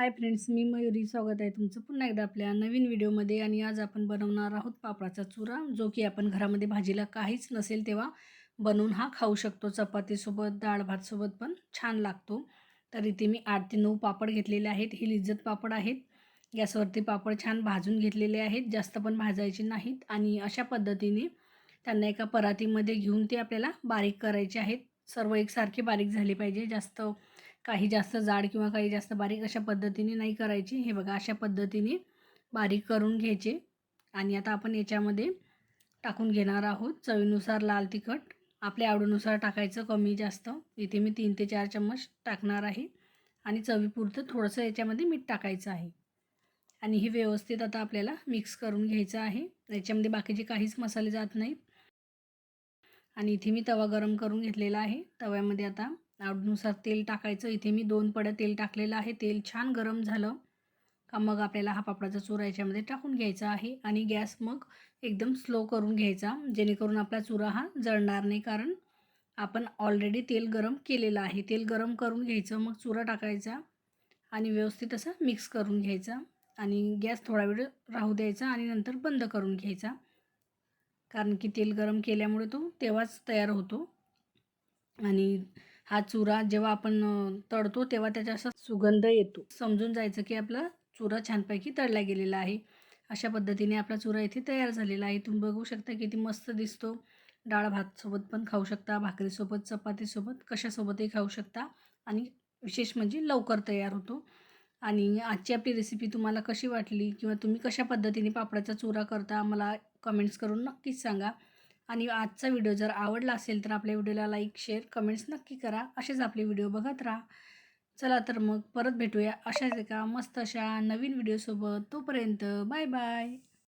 Hi friends मी मयुरी स्वागत आहे तुमचं पुन्हा एकदा आपल्या नवीन व्हिडिओमध्ये. आणि आज आपण बनवणार आहोत पापडाचा चुरा जो की आपण घरामध्ये भाजीला काहीच नसेल तेव्हा बनवून हा खाऊ शकतो. चपातीसोबत डाळ भातसोबत पण छान लागतो. तर इथे मी आठ ते नऊ पापड घेतलेले आहेत. हे लिज्जत पापड आहेत. गॅसवरती पापड छान भाजून घेतलेले आहेत. जास्त पण भाजायचे नाहीत. आणि अशा पद्धतीने त्यांना एका परातीमध्ये घेऊन ते आपल्याला बारीक करायचे आहेत. सर्व एकसारखे बारीक झाले पाहिजे. जास्त काही जास्त जाड किंवा काही जास्त बारीक अशा पद्धतीने नाही करायची. हे बघा अशा पद्धतीने बारीक करून घ्यायचे. आणि आता आपण याच्यामध्ये टाकून घेणार आहोत चवीनुसार लाल तिखट. आपल्या आवडीनुसार टाकायचं कमी जास्त. इथे मी तीन ते चार चम्मच टाकणार आहे. आणि चवीपुरतं थोडंसं याच्यामध्ये मीठ टाकायचं आहे. आणि हे व्यवस्थित आता आपल्याला मिक्स करून घ्यायचं आहे. याच्यामध्ये बाकीचे काहीच मसाले जात नाहीत. आणि इथे मी तवा गरम करून घेतलेला आहे. तव्यामध्ये आता आवडीनुसार तेल टाकायचं. इथे मी दोन पड्या तेल टाकलेलं आहे. तेल छान गरम झालं का मग आपल्याला हा पापडाचा चुरा याच्यामध्ये टाकून घ्यायचा आहे आणि गॅस मग एकदम स्लो करून घ्यायचा जेणेकरून आपला चुरा हा जळणार नाही. कारण आपण ऑलरेडी तेल गरम केलेलं आहे. तेल गरम करून घ्यायचं मग चुरा टाकायचा आणि व्यवस्थित असं मिक्स करून घ्यायचा आणि गॅस थोडा वेळ राहू द्यायचा आणि नंतर बंद करून घ्यायचा. कारण की तेल गरम केल्यामुळे तो तेव्हाच तयार होतो आणि हा चुरा जेव्हा आपण तळतो तेव्हा त्याचा असा सुगंध येतो. समजून जायचं की आपला चुरा छानपैकी तळला गेलेला आहे. अशा पद्धतीने आपला चुरा इथे तयार झालेला आहे. तुम्ही बघू शकता किती मस्त दिसतो. डाळ भातसोबत पण खाऊ शकता भाकरीसोबत चपातीसोबत कशासोबतही खाऊ शकता आणि विशेष म्हणजे लवकर तयार होतो. आणि आजची आपली रेसिपी तुम्हाला कशी वाटली किंवा तुम्ही कशा पद्धतीने पापडाचा चुरा करता मला कमेंट्स करून नक्कीच सांगा. आणि आजचा व्हिडिओ जर आवडला असेल तर आपल्या व्हिडिओला लाईक शेअर कमेंट्स नक्की करा. असेच आपले व्हिडिओ बघत राहा. चला तर मग परत भेटूया अशाच एका मस्त अशा नवीन व्हिडिओसोबत. तोपर्यंत बाय बाय.